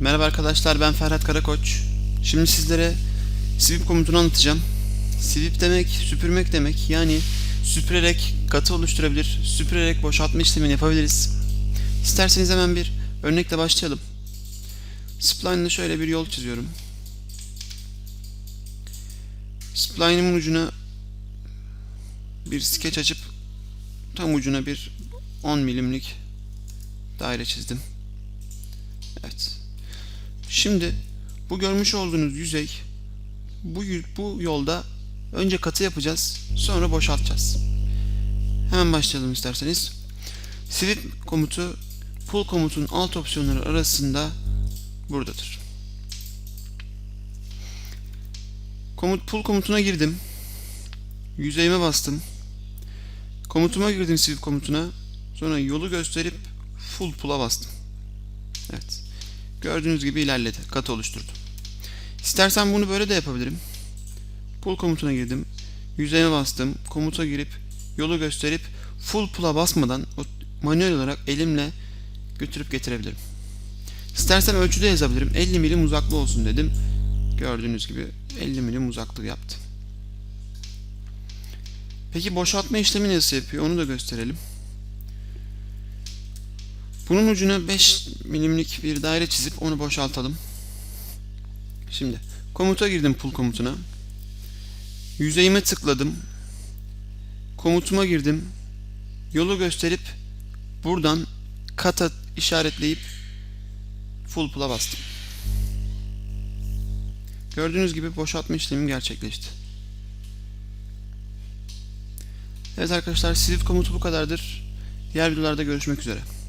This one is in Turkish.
Merhaba arkadaşlar ben Ferhat Karakoç. Şimdi sizlere sweep komutunu anlatacağım. Sweep demek süpürmek demek. Yani süpürerek katı oluşturabilir, süpürerek boşaltma işlemini yapabiliriz. İsterseniz hemen bir örnekle başlayalım. Spline'da şöyle bir yol çiziyorum. Spline'imin ucuna bir skeç açıp tam ucuna bir 10 milimlik daire çizdim. Evet. Şimdi bu görmüş olduğunuz yüzey bu bu yolda önce katı yapacağız, sonra boşaltacağız. Hemen başlayalım isterseniz. Sweep komutu pull komutunun alt opsiyonları arasında buradadır. Komut pull komutuna girdim. Yüzeyime bastım. Komutuma girdim sweep komutuna. Sonra yolu gösterip full pull'a bastım. Gördüğünüz gibi ilerledi. Katı oluşturdu. İstersen bunu böyle de yapabilirim. Pull komutuna girdim. Yüzeyime bastım. Komuta girip yolu gösterip full pull'a basmadan manuel olarak elimle götürüp getirebilirim. İstersen ölçüde yazabilirim. 50 milim uzaklığı olsun dedim. Gördüğünüz gibi 50 milim uzaklığı yaptı. Peki boşaltma işlemi nasıl yapıyor onu da gösterelim. Bunun ucuna 5 milimlik bir daire çizip onu boşaltalım. Şimdi komuta girdim pull komutuna. Yüzeyime tıkladım. Komutuma girdim. Yolu gösterip buradan kata işaretleyip full pull'a bastım. Gördüğünüz gibi boşaltma işlemim gerçekleşti. Evet arkadaşlar Swift komutu bu kadardır. Diğer videolarda görüşmek üzere.